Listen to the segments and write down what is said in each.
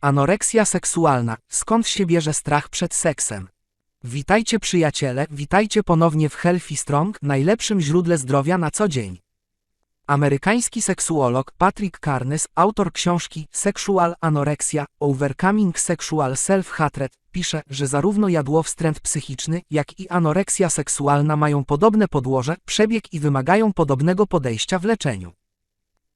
Anoreksja seksualna. Skąd się bierze strach przed seksem? Witajcie przyjaciele, witajcie ponownie w Healthy Strong, najlepszym źródle zdrowia na co dzień. Amerykański seksuolog Patrick Carnes, autor książki Sexual Anorexia – Overcoming Sexual Self-Hatred, pisze, że zarówno jadłowstręt psychiczny, jak i anoreksja seksualna mają podobne podłoże, przebieg i wymagają podobnego podejścia w leczeniu.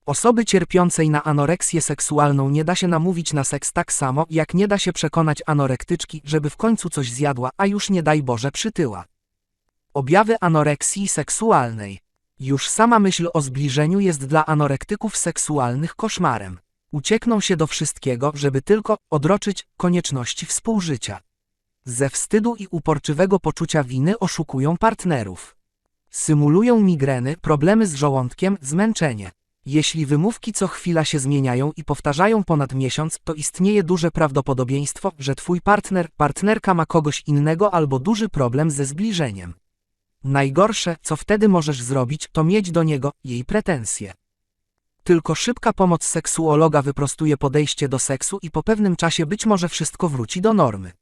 Osoby cierpiącej na anoreksję seksualną nie da się namówić na seks tak samo, jak nie da się przekonać anorektyczki, żeby w końcu coś zjadła, a już nie daj Boże przytyła. Objawy anoreksji seksualnej. Już sama myśl o zbliżeniu jest dla anorektyków seksualnych koszmarem. Uciekną się do wszystkiego, żeby tylko odroczyć konieczności współżycia. Ze wstydu i uporczywego poczucia winy oszukują partnerów. Symulują migreny, problemy z żołądkiem, zmęczenie. Jeśli wymówki co chwila się zmieniają i powtarzają ponad miesiąc, to istnieje duże prawdopodobieństwo, że twój partner, partnerka ma kogoś innego albo duży problem ze zbliżeniem. Najgorsze, co wtedy możesz zrobić, to mieć do niego jej pretensje. Tylko szybka pomoc seksuologa wyprostuje podejście do seksu i po pewnym czasie być może wszystko wróci do normy.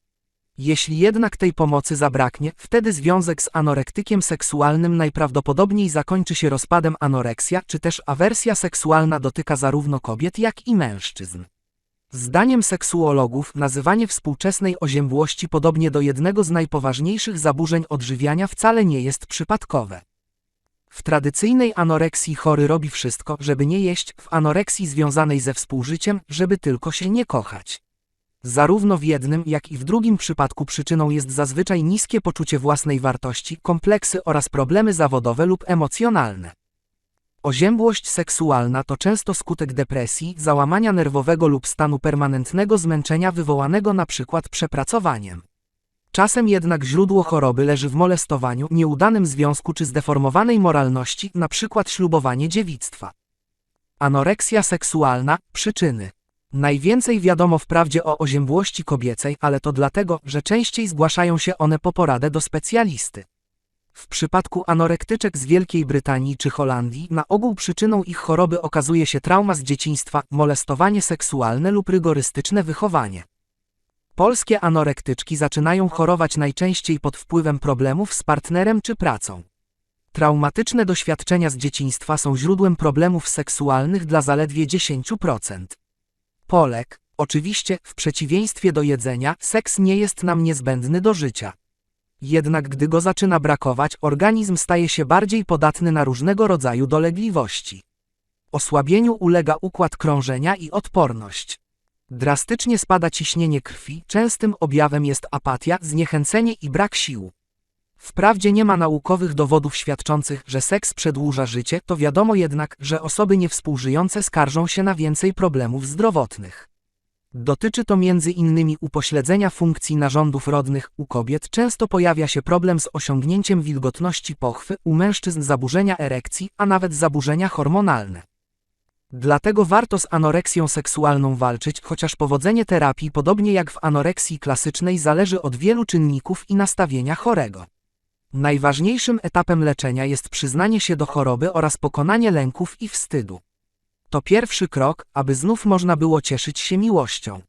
Jeśli jednak tej pomocy zabraknie, wtedy związek z anorektykiem seksualnym najprawdopodobniej zakończy się rozpadem anoreksja, czy też awersja seksualna dotyka zarówno kobiet, jak i mężczyzn. Zdaniem seksuologów nazywanie współczesnej oziębłości podobnie do jednego z najpoważniejszych zaburzeń odżywiania wcale nie jest przypadkowe. W tradycyjnej anoreksji chory robi wszystko, żeby nie jeść, w anoreksji związanej ze współżyciem, żeby tylko się nie kochać. Zarówno w jednym, jak i w drugim przypadku przyczyną jest zazwyczaj niskie poczucie własnej wartości, kompleksy oraz problemy zawodowe lub emocjonalne. Oziębłość seksualna to często skutek depresji, załamania nerwowego lub stanu permanentnego zmęczenia wywołanego np. przepracowaniem. Czasem jednak źródło choroby leży w molestowaniu, nieudanym związku czy zdeformowanej moralności, np. ślubowanie dziewictwa. Anoreksja seksualna przyczyny. Najwięcej wiadomo wprawdzie o oziębłości kobiecej, ale to dlatego, że częściej zgłaszają się one po poradę do specjalisty. W przypadku anorektyczek z Wielkiej Brytanii czy Holandii na ogół przyczyną ich choroby okazuje się trauma z dzieciństwa, molestowanie seksualne lub rygorystyczne wychowanie. Polskie anorektyczki zaczynają chorować najczęściej pod wpływem problemów z partnerem czy pracą. Traumatyczne doświadczenia z dzieciństwa są źródłem problemów seksualnych dla zaledwie 10%. Polek, oczywiście, w przeciwieństwie do jedzenia, seks nie jest nam niezbędny do życia. Jednak gdy go zaczyna brakować, organizm staje się bardziej podatny na różnego rodzaju dolegliwości. Osłabieniu ulega układ krążenia i odporność. Drastycznie spada ciśnienie krwi, częstym objawem jest apatia, zniechęcenie i brak sił. Wprawdzie nie ma naukowych dowodów świadczących, że seks przedłuża życie, to wiadomo jednak, że osoby niewspółżyjące skarżą się na więcej problemów zdrowotnych. Dotyczy to innymi upośledzenia funkcji narządów rodnych, u kobiet często pojawia się problem z osiągnięciem wilgotności pochwy, u mężczyzn zaburzenia erekcji, a nawet zaburzenia hormonalne. Dlatego warto z anoreksją seksualną walczyć, chociaż powodzenie terapii, podobnie jak w anoreksji klasycznej, zależy od wielu czynników i nastawienia chorego. Najważniejszym etapem leczenia jest przyznanie się do choroby oraz pokonanie lęków i wstydu. To pierwszy krok, aby znów można było cieszyć się miłością.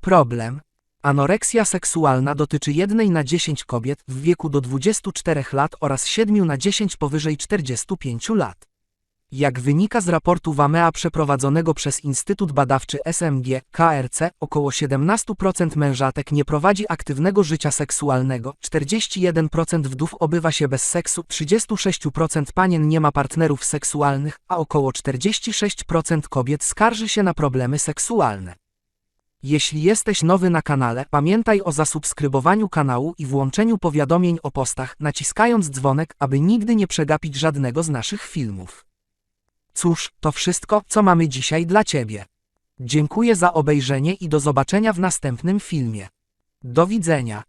Problem. Anoreksja seksualna dotyczy jednej na 10 kobiet w wieku do 24 lat oraz 7 na 10 powyżej 45 lat. Jak wynika z raportu WAMEA przeprowadzonego przez Instytut Badawczy SMG KRC, około 17% mężatek nie prowadzi aktywnego życia seksualnego, 41% wdów obywa się bez seksu, 36% panien nie ma partnerów seksualnych, a około 46% kobiet skarży się na problemy seksualne. Jeśli jesteś nowy na kanale, pamiętaj o zasubskrybowaniu kanału i włączeniu powiadomień o postach, naciskając dzwonek, aby nigdy nie przegapić żadnego z naszych filmów. Cóż, to wszystko, co mamy dzisiaj dla Ciebie. Dziękuję za obejrzenie i do zobaczenia w następnym filmie. Do widzenia.